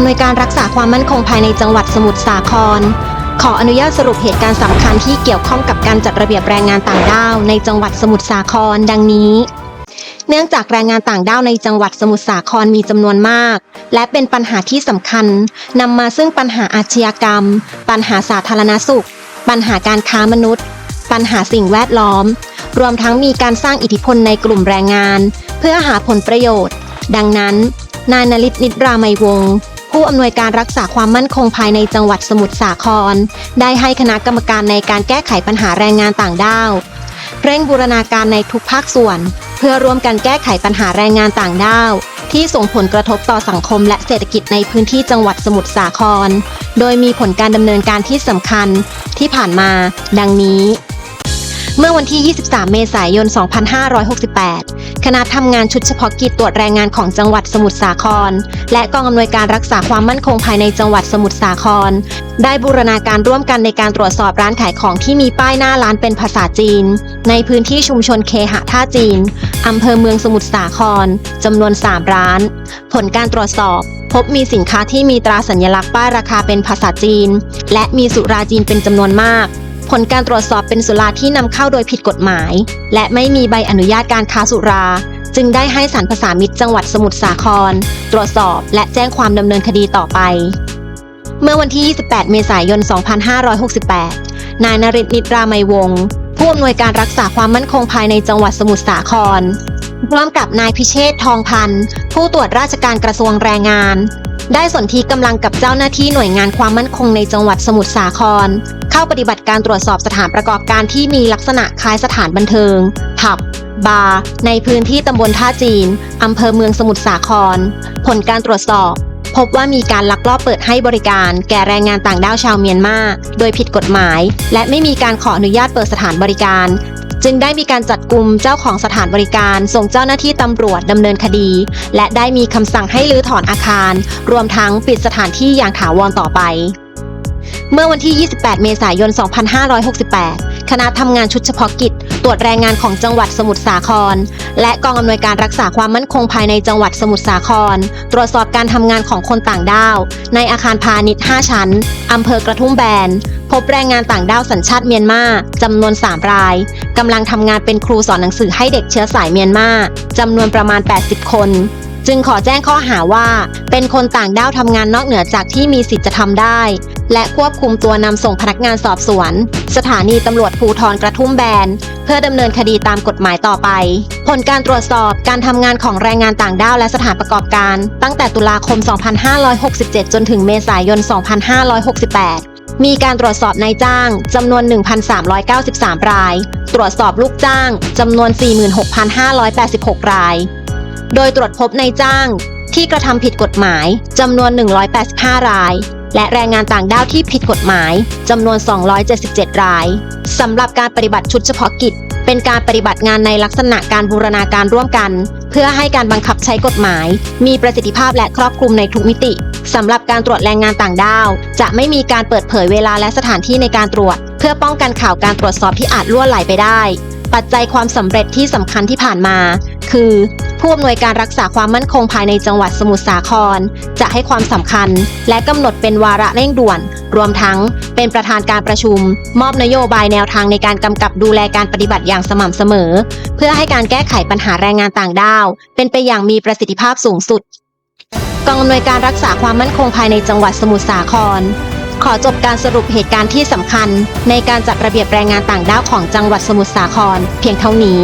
อำนวยการรักษาความมั่นคงภายในจังหวัดสมุทรสาคร ขออนุญาตสรุปเหตุการณ์สำคัญที่เกี่ยวข้องกับการจัดระเบียบแรงงานต่างด้าวในจังหวัดสมุทรสาคร ดังนี้เนื่องจากแรงงานต่างด้าวในจังหวัดสมุทรสาครมีจำนวนมาก และเป็นปัญหาที่สำคัญนำมาซึ่งปัญหาอาชญากรรม ปัญหาสาธารณสุข ปัญหาการค้ามนุษย์ ปัญหาสิ่งแวดล้อม รวมทั้งมีการสร้างอิทธิพลในกลุ่มแรงงาน เพื่อหาผลประโยชน์ ดังนั้น นายนลิตนิตรามัยวงศ์ ผู้อำนวยการรักษาความมั่นคงภายในจังหวัดสมุทรสาคร ได้ให้คณะกรรมการในการแก้ไขปัญหาแรงงานต่างด้าวเร่งบูรณาการในทุกภาคส่วน เพื่อร่วมกันแก้ไขปัญหาแรงงานต่างด้าว ที่ส่งผลกระทบต่อสังคมและเศรษฐกิจในพื้นที่จังหวัดสมุทรสาคร โดยมีผลการดำเนินการที่สำคัญที่ผ่านมา ดังนี้ เมื่อวันที่ 23 เมษายน 2568 คณะทำงานชุดเฉพาะกิจตรวจแรงงานของจังหวัดสมุทรสาคร และกองอำนวยการรักษาความมั่นคงภายในจังหวัดสมุทรสาคร ได้บูรณาการร่วมกันในการตรวจสอบร้านขายของที่มีป้ายหน้าร้านเป็นภาษาจีน ในพื้นที่ชุมชนเคหะท่าจีนอำเภอเมืองสมุทรสาครจำนวน 3 ร้าน ผลการตรวจสอบพบมีสินค้าที่มีตราสัญลักษณ์ป้ายราคาเป็นภาษาจีน และมีสุราจีนเป็นจำนวนมาก ผลการตรวจสอบเป็นสุราที่นำเข้าโดยผิดกฎหมาย และไม่มีใบอนุญาตการค้าสุรา จึงได้ให้สรรพสามิตรจังหวัดสมุทรสาคร ตรวจสอบและแจ้งความดำเนินคดีต่อไป เมื่อวันที่ 28 เมษายน 2568 นายนริศนิตรามัยวงศ์ผู้อำนวยการรักษาความมั่นคงภายในจังหวัดสมุทรสาคร พร้อมกับนายพิเชษทองพันธ์ผู้ตรวจราชการกระทรวงแรงงาน ได้สนธิกำลังกับเจ้าหน้าที่หน่วยงานความมั่นคงในจังหวัดสมุทรสาคร เข้าปฏิบัติการตรวจสอบสถานประกอบการที่มีลักษณะคล้ายสถานบันเทิง ผับบาร์ในพื้นที่ตำบลท่าจีน อำเภอเมืองสมุทรสาคร ผลการตรวจสอบ พบว่ามีการลักลอบเปิดให้บริการแก่แรงงานต่างด้าวชาวเมียนมา โดยผิดกฎหมาย และไม่มีการขออนุญาตเปิดสถานบริการ จึงได้มีการจัดกลุ่มเจ้าของสถานบริการ ส่งเจ้าหน้าที่ตำรวจดำเนินคดี และได้มีคำสั่งให้รื้อถอนอาคาร รวมทั้งปิดสถานที่อย่างถาวรต่อไป เมื่อวันที่ 28 เมษายน 2568 คณะทำงานชุดเฉพาะกิจ ตรวจแรงงานของจังหวัดสมุทรสาคร และกองอำนวยการรักษาความมั่นคงภายในจังหวัดสมุทรสาคร ตรวจสอบการทำงานของคนต่างด้าว ในอาคารพาณิชย์ 5 ชั้น อำเภอกระทุ่มแบน พบแรงงานต่างด้าวสัญชาติเมียนมาจำนวน 3 รายกำลังทำงานเป็นครูสอนหนังสือให้เด็กเชื้อสายเมียนมาจำนวนประมาณ 80 คน จึงขอแจ้งข้อหาว่า เป็นคนต่างด้าวทำงานนอกเหนือจากที่มีสิทธิ์จะทำได้ และควบคุมตัวนำส่งพนักงานสอบสวน สถานีตำรวจภูทรกระทุ่มแบน เพื่อดำเนินคดีตามกฎหมายต่อไป ผลการตรวจสอบการทำงานของแรงงานต่างด้าวและสถานประกอบการ ตั้งแต่ตุลาคม 2567 จนถึงเมษายน 2568มีการตรวจสอบนายจ้างจำนวน 1,393 ราย ตรวจสอบลูกจ้างจำนวน 46,586 ราย โดยตรวจพบในจ้างที่กระทำผิดกฎหมายจำนวน 185 ราย และแรงงานต่างด้าวที่ผิดกฎหมายจำนวน 277 รายสำหรับการปฏิบัติชุดเฉพาะกิจ เป็นการปฏิบัติงานในลักษณะการบูรณาการร่วมกัน เพื่อให้การบังคับใช้กฎหมาย มีประสิทธิภาพและครอบคลุมในทุกมิติสำหรับการตรวจแรงงานต่างด้าว จะไม่มีการเปิดเผยเวลาและสถานที่ในการตรวจ เพื่อป้องกันข่าวการตรวจสอบที่อาจล่วไหลไปได้ ปัจจัยความสำเร็จที่สำคัญที่ผ่านมา คือ ผู้อำนวยการรักษาความมั่นคงภายในจังหวัดสมุทรสาคร จะให้ความสำคัญ และกำหนดเป็นวาระเร่งด่วน รวมทั้งเป็นประธานการประชุม มอบนโยบายแนวทางในการกำกับดูแลการปฏิบัติอย่างสม่ำเสมอ เพื่อให้การแก้ไขปัญหาแรงงานต่างด้าว เป็นไปอย่างมีประสิทธิภาพสูงสุด กองอำนวยการรักษาความมั่นคงภายในจังหวัดสมุทรสาครขอจบการสรุปเหตุการณ์ที่สำคัญ ในการจัดระเบียบแรงงานต่างด้าวของจังหวัดสมุทรสาคร เพียงเท่านี้